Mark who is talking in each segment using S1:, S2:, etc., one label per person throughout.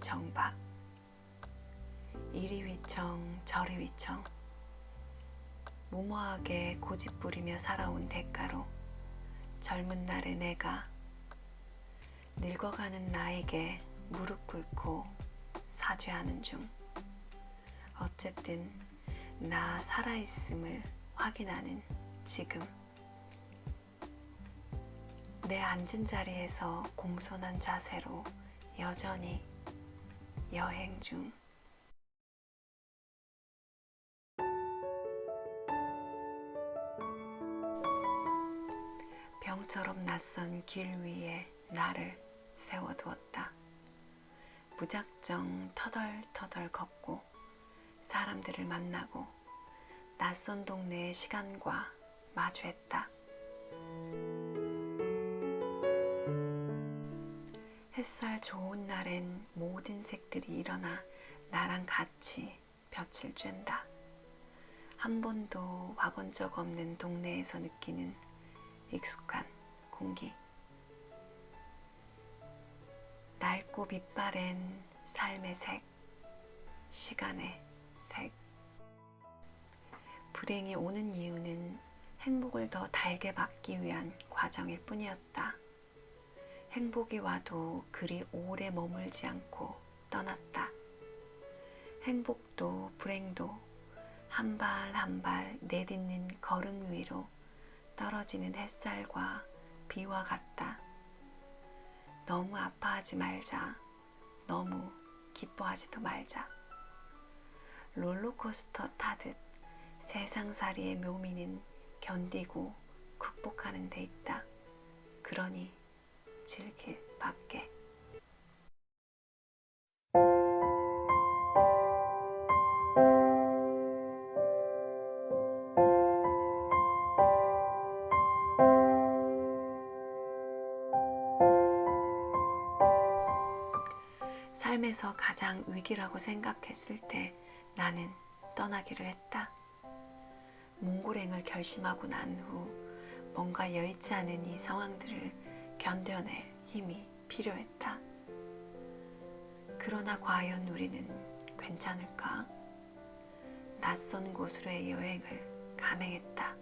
S1: 정박. 이리 위청 저리 위청. 무모하게 고집 부리며 살아온 대가로 젊은 날의 내가 늙어가는 나에게 무릎 꿇고 사죄하는 중. 어쨌든 나 살아있음을 확인하는 지금 내 앉은 자리에서 공손한 자세로 여전히 여행 중 병처럼 낯선 길 위에 나를 세워두었다. 무작정 터덜터덜 걷고 사람들을 만나고 낯선 동네의 시간과 마주했다. 햇살 좋은 날엔 모든 색들이 일어나 나랑 같이 볕을 쬐다. 한 번도 와본 적 없는 동네에서 느끼는 익숙한 공기. 낡고 빛바랜 삶의 색, 시간의 색. 불행이 오는 이유는 행복을 더 달게 받기 위한 과정일 뿐이었다. 행복이 와도 그리 오래 머물지 않고 떠났다. 행복도 불행도 한 발 한 발 내딛는 걸음 위로 떨어지는 햇살과 비와 같다. 너무 아파하지 말자. 너무 기뻐하지도 말자. 롤러코스터 타듯 세상살이의 묘미는 견디고 극복하는 데 있다. 그러니 즐길 밖에. 삶에서 가장 위기라고 생각했을 때 나는 떠나기로 했다. 몽골행을 결심하고 난 후 뭔가 여의치 않은 이 상황들을 견뎌낼 힘이 필요했다. 그러나 과연 우리는 괜찮을까? 낯선 곳으로의 여행을 감행했다.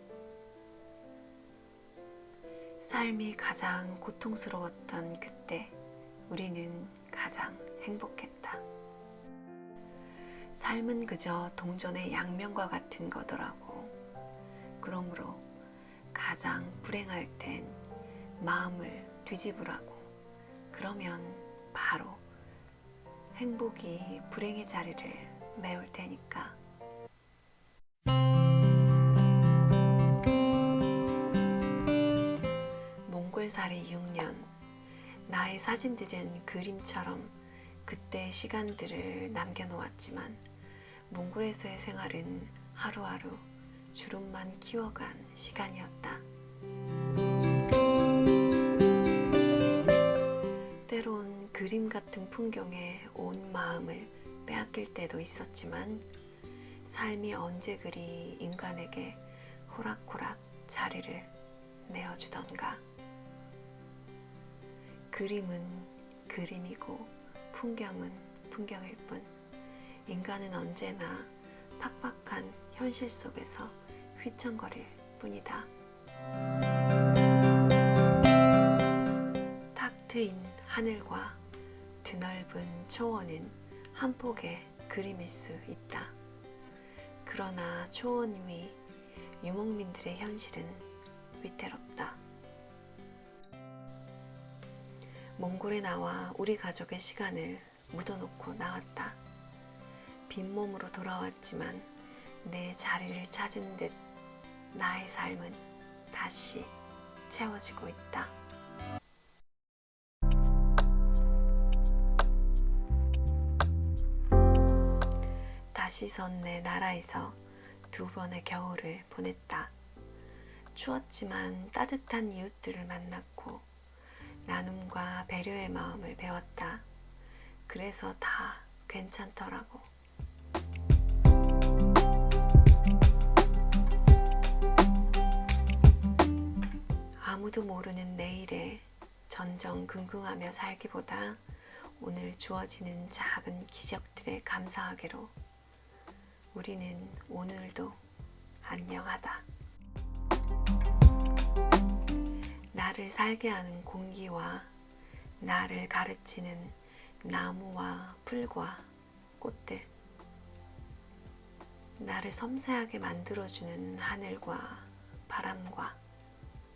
S1: 삶이 가장 고통스러웠던 그때 우리는 가장 행복했다. 삶은 그저 동전의 양면과 같은 거더라고. 그러므로 가장 불행할 땐 마음을 뒤집으라고. 그러면 바로 행복이 불행의 자리를 메울 테니까. 몽골살이 6년. 나의 사진들은 그림처럼 그때 시간들을 남겨놓았지만 몽골에서의 생활은 하루하루 주름만 키워간 시간이었다. 때론 그림 같은 풍경에 온 마음을 빼앗길 때도 있었지만 삶이 언제 그리 인간에게 호락호락 자리를 내어주던가. 그림은 그림이고 풍경은 풍경일 뿐 인간은 언제나 팍팍한 현실 속에서 휘청거릴 뿐이다. 탁 트인 하늘과 드넓은 초원은 한 폭의 그림일 수 있다. 그러나 초원 위 유목민들의 현실은 위태롭다. 몽골에 나와 우리 가족의 시간을 묻어놓고 나왔다. 빈몸으로 돌아왔지만 내 자리를 찾은 듯 나의 삶은 다시 채워지고 있다. 시선내 나라에서 두 번의 겨울을 보냈다. 추웠지만 따뜻한 이웃들을 만났고 나눔과 배려의 마음을 배웠다. 그래서 다 괜찮더라고. 아무도 모르는 내일에 전전긍긍하며 살기보다 오늘 주어지는 작은 기적들에 감사하기로 우리는 오늘도 안녕하다. 나를 살게 하는 공기와 나를 가르치는 나무와 풀과 꽃들, 나를 섬세하게 만들어주는 하늘과 바람과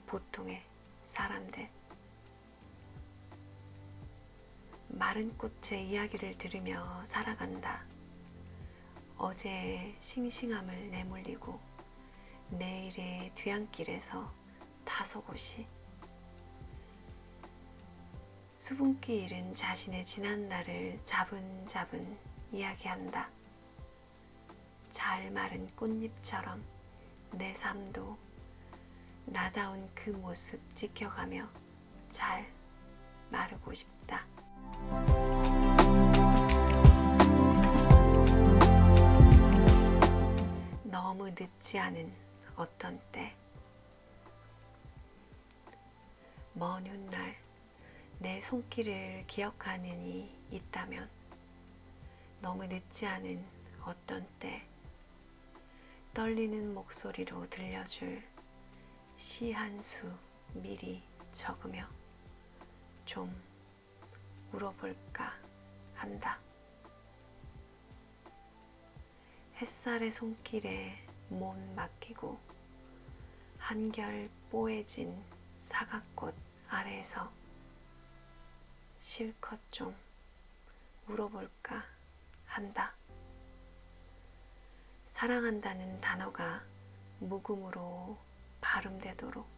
S1: 보통의 사람들, 마른 꽃의 이야기를 들으며 살아간다. 어제의 싱싱함을 내몰리고 내일의 뒤안길에서 다소곳이 수분기 잃은 자신의 지난 날을 자분자분 이야기한다. 잘 마른 꽃잎처럼 내 삶도 나다운 그 모습 지켜가며 잘 마르고 싶다. 너무 늦지 않은 어떤 때, 먼 훗날 내 손길을 기억하는 이 있다면, 너무 늦지 않은 어떤 때, 떨리는 목소리로 들려줄 시 한 수 미리 적으며 좀 울어볼까 한다. 햇살의 손길에 몸 맡기고 한결 뽀해진 사각꽃 아래에서 실컷 좀 울어볼까 한다. 사랑한다는 단어가 묵음으로 발음되도록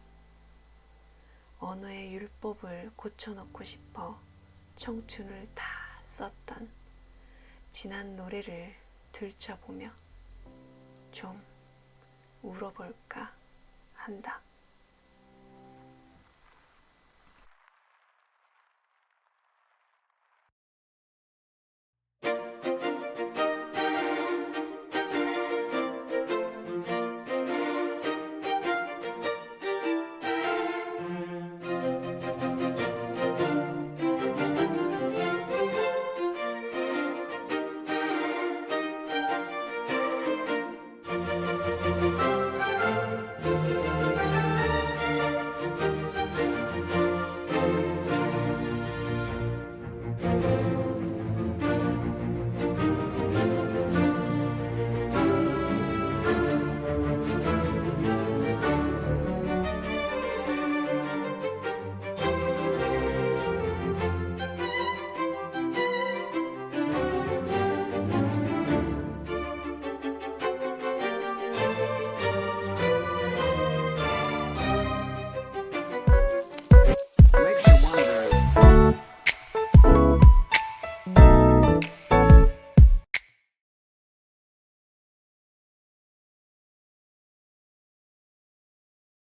S1: 언어의 율법을 고쳐놓고 싶어 청춘을 다 썼던 지난 노래를 들춰보며 좀 울어볼까 한다.